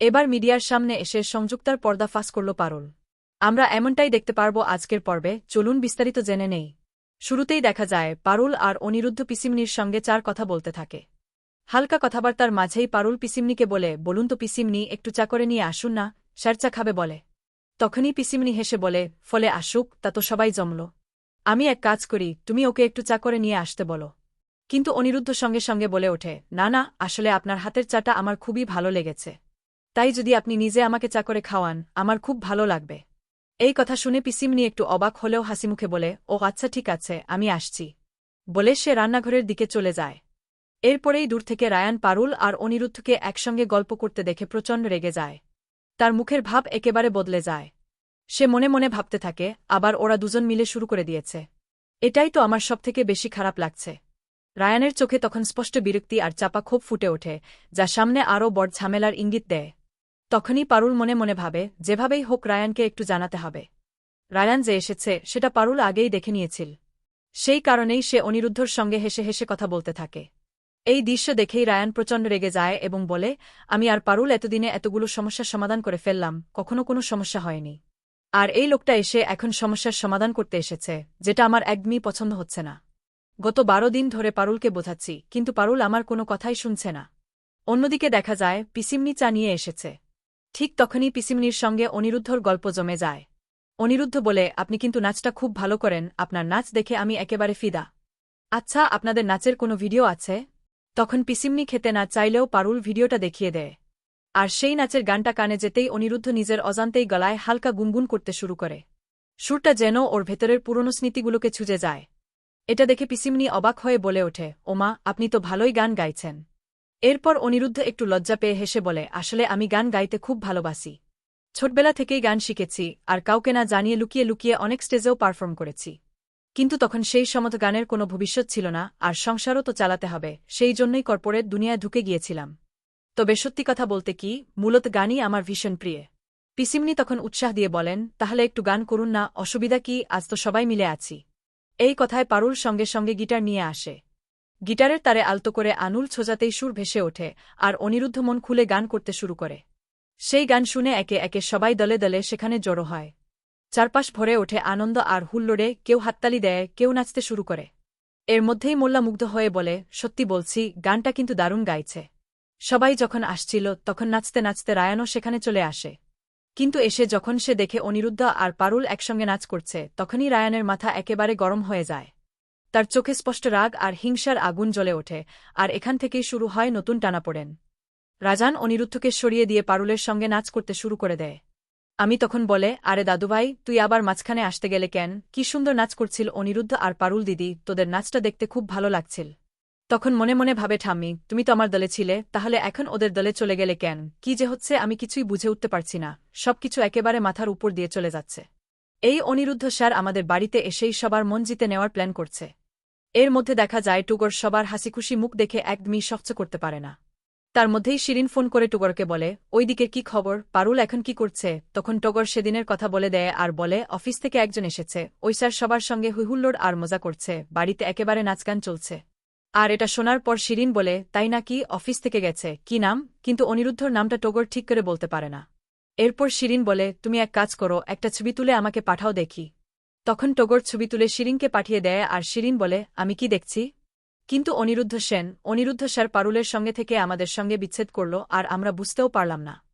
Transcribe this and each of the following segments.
এবার মিডিয়ার সামনে এসে সংযুক্তার পর্দা ফাঁস করল পারুল। আমরা এমনটাই দেখতে পারব আজকের পর্বে, চলুন বিস্তারিত জেনে নেই। শুরুতেই দেখা যায়, পারুল আর অনিরুদ্ধ পিসিমনির সঙ্গে চার কথা বলতে থাকে। হালকা কথাবার্তার মাঝেই পারুল পিসিমনিকে বলে, বলুন তো পিসিমনি, একটু চা করে নিয়ে আসুন না, স্যার চা খাবে বলে। তখনই পিসিমনি হেসে বলে, ফলে আসুক, তা তো সবাই জমল। আমি এক কাজ করি, তুমি ওকে একটু চা করে নিয়ে আসতে বলো। কিন্তু অনিরুদ্ধ সঙ্গে সঙ্গে বলে ওঠে, না না, আসলে আপনার হাতের চাটা আমার খুবই ভালো লেগেছে। তাই যদি আপনি নিজে আমাকে চা করে খাওয়ান, আমার খুব ভালো লাগবে। এই কথা শুনে পিসিমনি একটু অবাক হলেও হাসিমুখে বলে, ও আচ্ছা ঠিক আছে, আমি আসছি। বলে সে রান্নাঘরের দিকে চলে যায়। এরপরেই দূর থেকে রায়ান, পারুল আর অনিরুদ্ধকে একসঙ্গে গল্প করতে দেখে প্রচণ্ড রেগে যায়। তার মুখের ভাব একেবারে বদলে যায়। সে মনে মনে ভাবতে থাকে, আবার ওরা দুজন মিলে শুরু করে দিয়েছে। এটাই তো আমার সবথেকে বেশি খারাপ লাগছে। রায়ানের চোখে তখন স্পষ্ট বিরক্তি আর চাপা ক্ষোভ ফুটে ওঠে, যা সামনে আরও বড় ঝামেলার ইঙ্গিত দেয়। তখনই পারুল মনে মনে ভাবে, যেভাবেই হোক রায়ানকে একটু জানাতে হবে। রায়ান যে এসেছে, সেটা পারুল আগেই দেখে নিয়েছিল। সেই কারণেই সে অনিরুদ্ধর সঙ্গে হেসে হেসে কথা বলতে থাকে। এই দৃশ্য দেখেই রায়ান প্রচণ্ড রেগে যায় এবং বলে, আমি আর পারুল এতদিনে এতগুলো সমস্যার সমাধান করে ফেললাম, কখনো কোনো সমস্যা হয়নি। আর এই লোকটা এসে এখন সমস্যার সমাধান করতে এসেছে, যেটা আমার একদমই পছন্দ হচ্ছে না। গত বারো দিন ধরে পারুলকে বোঝাচ্ছি, কিন্তু পারুল আমার কোনো কথাই শুনছে না। অন্যদিকে দেখা যায়, পিসিমনি চা নিয়ে এসেছে। ঠিক তখনই পিসিমনির সঙ্গে অনিরুদ্ধর গল্প জমে যায়। অনিরুদ্ধ বলে, আপনি কিন্তু নাচটা খুব ভালো করেন, আপনার নাচ দেখে আমি একেবারে ফিদা। আচ্ছা আপনাদের নাচের কোনো ভিডিও আছে? তখন পিসিমনি খেতে না চাইলেও পারুল ভিডিওটা দেখিয়ে দেয়। আর সেই নাচের গানটা কানে যেতেই অনিরুদ্ধ নিজের অজান্তেই গলায় হালকা গুনগুন করতে শুরু করে। সুরটা যেন ওর ভেতরের পুরনো স্মৃতিগুলোকে ছুঁজে যায়। এটা দেখে পিসিমনি অবাক হয়ে বলে ওঠে, ওমা, আপনি তো ভালোই গান গাইছেন। এরপর অনিরুদ্ধ একটু লজ্জা পেয়ে হেসে বলে, আসলে আমি গান গাইতে খুব ভালোবাসি। ছোটবেলা থেকেই গান শিখেছি, আর কাউকে না জানিয়ে লুকিয়ে লুকিয়ে অনেক স্টেজেও পারফর্ম করেছি। কিন্তু তখন সেই সমত গানের কোনো ভবিষ্যৎ ছিল না, আর সংসারও তো চালাতে হবে, সেই জন্যই কর্পোরেট দুনিয়ায় ঢুকে গিয়েছিলাম। তবে সত্যি কথা বলতে কি, মূলত গানই আমার ভীষণ প্রিয়। পিসিমনি তখন উৎসাহ দিয়ে বলেন, তাহলে একটু গান করুন না, অসুবিধা কি, আজ তো সবাই মিলে আছি। এই কথায় পারুল সঙ্গে সঙ্গে গিটার নিয়ে আসে। গিটারের তারে আলতো করে আনুল ছোজাতেই সুর ভেসে ওঠে আর অনিরুদ্ধ মন খুলে গান করতে শুরু করে। সেই গান শুনে একে একে সবাই দলে দলে সেখানে জড়ো হয়। চারপাশ ভরে ওঠে আনন্দ আর হুল্লোড়ে কেউ হাততালি দেয়, কেউ নাচতে শুরু করে। এর মধ্যেই মোল্লা মুগ্ধ হয়ে বলে, সত্যি বলছি, গানটা কিন্তু দারুণ গাইছে। সবাই যখন আসছিল, তখন নাচতে নাচতে রায়ানও সেখানে চলে আসে। কিন্তু এসে যখন সে দেখে অনিরুদ্ধ আর পারুল একসঙ্গে নাচ করছে, তখনই রায়ানের মাথা একেবারে গরম হয়ে যায়। তার চোখে স্পষ্ট রাগ আর হিংসার আগুন জ্বলে ওঠে, আর এখান থেকেই শুরু হয় নতুন টানাপোড়েন। রাজান অনিরুদ্ধকে সরিয়ে দিয়ে পারুলের সঙ্গে নাচ করতে শুরু করে দেয়। আমি তখন বলে, আরে দাদুভাই, তুই আবার মাঝখানে আসতে গেলে কেন? কি সুন্দর নাচ করছিল অনিরুদ্ধ আর পারুল দিদি, তোদের নাচটা দেখতে খুব ভালো লাগছিল। তখন মনে মনে ভাবে, ঠাম্মি, তুমি তো আমার দলে ছিলে, তাহলে এখন ওদের দলে চলে গেলে কেন? কি যে হচ্ছে আমি কিছুই বুঝে উঠতে পারছি না। সবকিছু একেবারে মাথার উপর দিয়ে চলে যাচ্ছে। এই অনিরুদ্ধ স্যার আমাদের বাড়িতে এসেই সবার মন জিতে নেওয়ার প্ল্যান করছে। এর মধ্যে দেখা যায় টুগর সবার হাসিখুশি মুখ দেখে একদমই সহ্য করতে পারে না। তার মধ্যেই শিরিন ফোন করে টুগরকে বলে, ওইদিকে কি খবর? পারুল এখন কি করছে? তখন টগর সেদিনের কথা বলে দেয় আর বলে, অফিস থেকে একজন এসেছে। ওই স্যার সবার সঙ্গে হুইহুল্লোড় আর মজা করছে। বাড়িতে একেবারে নাচগান চলছে। আর এটা শোনার পর শিরিন বলে, তাই নাকি? অফিস থেকে গেছে। কি নাম? কিন্তু অনিরুদ্ধর নামটা টগর ঠিক করে বলতে পারে না। এরপর শিরিন বলে, তুমি এক কাজ করো, একটা ছবি তুলে আমাকে পাঠাও দেখি। তখন টগর ছবি তুলে শিরিনকে পাঠিয়ে দেয় আর শিরিন বলে, আমি কি দেখছি? কিন্তু অনিরুদ্ধ সেন, অনিরুদ্ধ স্যার পারুলের সঙ্গে থেকে আমাদের সঙ্গে বিচ্ছেদ করল আর আমরা বুঝতেও পারলাম না।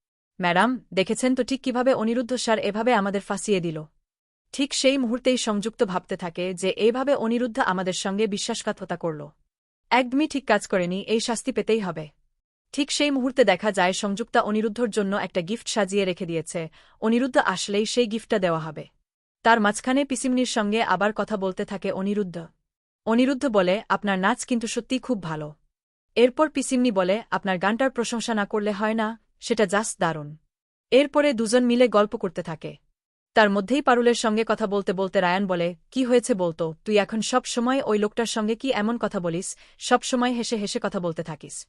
ম্যাডাম, দেখেছেন তো ঠিক কীভাবে অনিরুদ্ধ স্যার এভাবে আমাদের ফাঁসিয়ে দিল? ঠিক সেই মুহূর্তেই সংযুক্ত ভাবতে থাকে যে এইভাবে অনিরুদ্ধ আমাদের সঙ্গে বিশ্বাসঘাতকতা করল। একদমই ঠিক কাজ করেনি, এই শাস্তি পেতেই হবে। ঠিক সেই মুহূর্তে দেখা যায় সংযুক্তা অনিরুদ্ধর জন্য একটা গিফট সাজিয়ে রেখে দিয়েছে। অনিরুদ্ধ আসলেই সেই গিফটটা দেওয়া হবে। তার মাঝখানে পিসিমনির সঙ্গে আবার কথা বলতে থাকে অনিরুদ্ধ। অনিরুদ্ধ বলে, আপনার নাচ কিন্তু সত্যিই খুব ভালো। এরপর পিসিমনি বলে, আপনার গানটার প্রশংসা না করলে হয় না, সেটা জাস্ট দারুণ। এরপরে দুজন মিলে গল্প করতে থাকে। তার মধ্যেই পারুলের সঙ্গে কথা বলতে বলতে রায়ান বলে, কি হয়েছে বলতো, তুই এখন সব সময় ওই লোকটার সঙ্গে কি এমন কথা বলিস, সব সময় হেসে হেসে কথা বলতে থাকিস।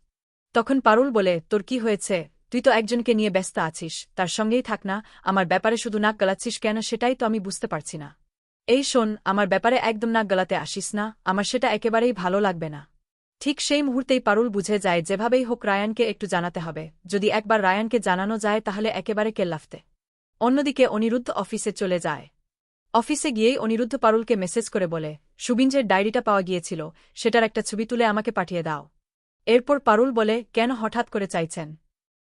তখন পারুল বলে, তোর কি হয়েছে? তুই তো একজনকে নিয়ে ব্যস্ত আছিস। তার সঙ্গেই থাক না। আমার ব্যাপারে শুধু নাক গলাচ্ছিস কেন সেটাই তো আমি বুঝতে পারছি না। এই শোন, আমার ব্যাপারে একদম নাক গলাতে আসিস না। আমার সেটা একেবারেই ভালো লাগবে না। ঠিক সেই মুহূর্তেই পারুল বুঝে যায়, যেভাবেই হোক রায়ানকে একটু জানাতে হবে। যদি একবার রায়ানকে জানানো যায়, তাহলে একেবারে কেল্লাফতে। অন্যদিকে অনিরুদ্ধ অফিসে চলে যায়। অফিসে গিয়েই অনিরুদ্ধ পারুলকে মেসেজ করে বলে সুবিঞ্জের ডায়েরিটা পাওয়া গিয়েছিল। সেটার একটা ছবি তুলে আমাকে পাঠিয়ে দাও। এরপর পারুল বলে, কেন হঠাৎ করে চাইছেন?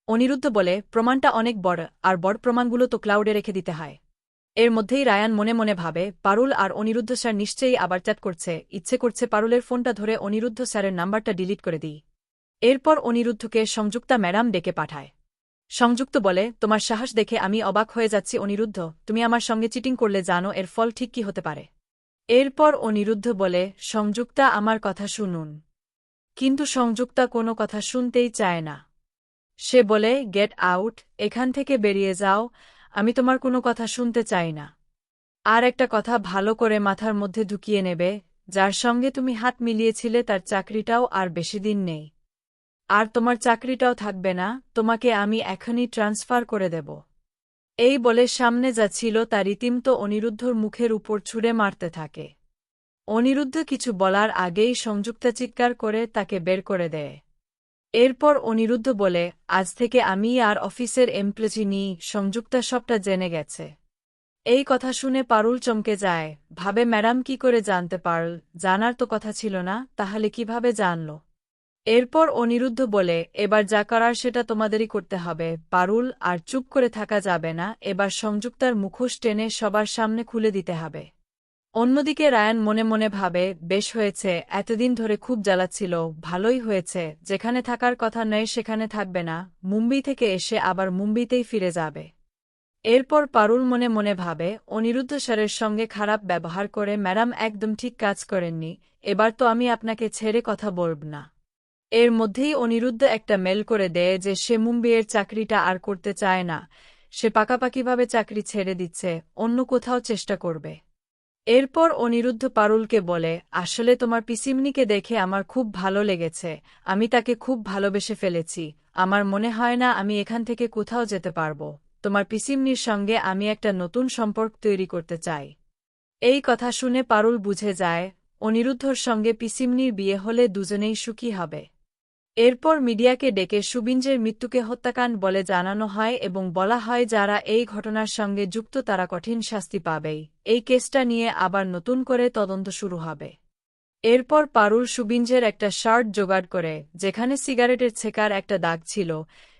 অনিরুদ্ধ বলে, প্রমাণটা অনেক বড়, আর বড় প্রমাণগুলো তো ক্লাউডে রেখে দিতে হয়। এর মধ্যেই রায়ান মনে মনে ভাবে, পারুল আর অনিরুদ্ধ স্যার নিশ্চয়ই আবার চ্যাট করছে, ইচ্ছে করছে পারুলের ফোনটা ধরে অনিরুদ্ধ স্যারের নাম্বারটা ডিলিট করে দিই। এরপর অনিরুদ্ধকে সংযুক্তা ম্যাডাম ডেকে পাঠায়। সংযুক্ত বলে, তোমার সাহস দেখে আমি অবাক হয়ে যাচ্ছি অনিরুদ্ধ, তুমি আমার সঙ্গে চিটিং করলে জানো এর ফল ঠিক কি হতে পারে। এরপর অনিরুদ্ধ বলে, সংযুক্তা, আমার কথা শুনুন। কিন্তু সংযুক্তা কোনো কথা শুনতেই চায় না। সে বলে, গেট আউট, এখান থেকে বেরিয়ে যাও, আমি তোমার কোনো কথা শুনতে চাই না। আর একটা কথা ভালো করে মাথার মধ্যে ঢুকিয়ে নেবে, যার সঙ্গে তুমি হাত মিলিয়েছিলে তার চাকরিটাও আর বেশি দিন নেই। আর তোমার চাকরিটাও থাকবে না, তোমাকে আমি এখনই ট্রান্সফার করে দেব। এই বলে সামনে যা ছিল তা রীতিমতো অনিরুদ্ধর মুখের উপর ছুঁড়ে মারতে থাকে। অনিরুদ্ধ কিছু বলার আগেই সংযুক্তা চিৎকার করে তাকে বের করে দেয়। এরপর অনিরুদ্ধ বলে, আজ থেকে আমি আর অফিসের এমপ্লয়ি নিই সংযুক্তা সবটা জেনে গেছে। এই কথা শুনে পারুল চমকে যায়। ভাবে, ম্যাডাম, কি করে জানতে পারল? জানার তো কথা ছিল না, তাহলে কীভাবে জানল? এরপর অনিরুদ্ধ বলে, এবার যা করার সেটা তোমাদেরই করতে হবে। পারুল, আর চুপ করে থাকা যাবে না। এবার সংযুক্তার মুখোশ টেনে সবার সামনে খুলে দিতে হবে। অন্যদিকে রায়ান মনে মনে ভাবে, বেশ হয়েছে, এতদিন ধরে খুব জ্বালাচ্ছিল, ভালোই হয়েছে, যেখানে থাকার কথা নয় সেখানে থাকবে না, মুম্বই থেকে এসে আবার মুম্বইতেই ফিরে যাবে। এরপর পারুল মনে মনে ভাবে, অনিরুদ্ধ স্যারের সঙ্গে খারাপ ব্যবহার করে ম্যাডাম একদম ঠিক কাজ করেননি, এবার তো আমি আপনাকে ছেড়ে কথা বলব না। এর মধ্যেই অনিরুদ্ধ একটা মেল করে দেয় যে সে মুম্বইয়ের চাকরিটা আর করতে চায় না, সে পাকাপাকিভাবে চাকরি ছেড়ে দিচ্ছে, অন্য কোথাও চেষ্টা করবে। এরপর অনিরুদ্ধ পারুলকে বলে, আসলে তোমার পিসিমনিকে দেখে আমার খুব ভালো লেগেছে। আমি তাকে খুব ভালোবেসে ফেলেছি। আমার মনে হয় না আমি এখান থেকে কোথাও যেতে পারব। তোমার পিসিমনির সঙ্গে আমি একটা নতুন সম্পর্ক তৈরি করতে চাই এই কথা শুনে পারুল বুঝে যায়, অনিরুদ্ধর সঙ্গে পিসিমনির বিয়ে হলে দুজনেই সুখী হবে। এরপর মিডিয়াকে ডেকে সুবিঞ্জের মৃত্যুকে হত্যাকাণ্ড বলে জানানো হয় এবং বলা হয় যারা এই ঘটনার সঙ্গে যুক্ত তারা কঠিন শাস্তি পাবেই এই কেসটা নিয়ে আবার নতুন করে তদন্ত শুরু হবে। এরপর পারুল সুবিঞ্জের একটা শার্ট জোগাড় করে, যেখানে সিগারেটের ছেকার একটা দাগ ছিল,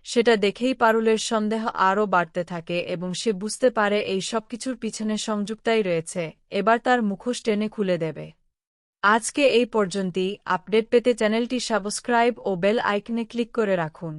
সেটা দেখেই পারুলের সন্দেহ আরও বাড়তে থাকে এবং সে বুঝতে পারে এই সবকিছুর পিছনে সংযুক্তাই রয়েছে, এবার তার মুখোশ টেনে খুলে দেবে। আজকে এই পর্যন্তই। আপডেট পেতে চ্যানেলটি সাবস্ক্রাইব ও বেল আইকনে ক্লিক করে রাখুন।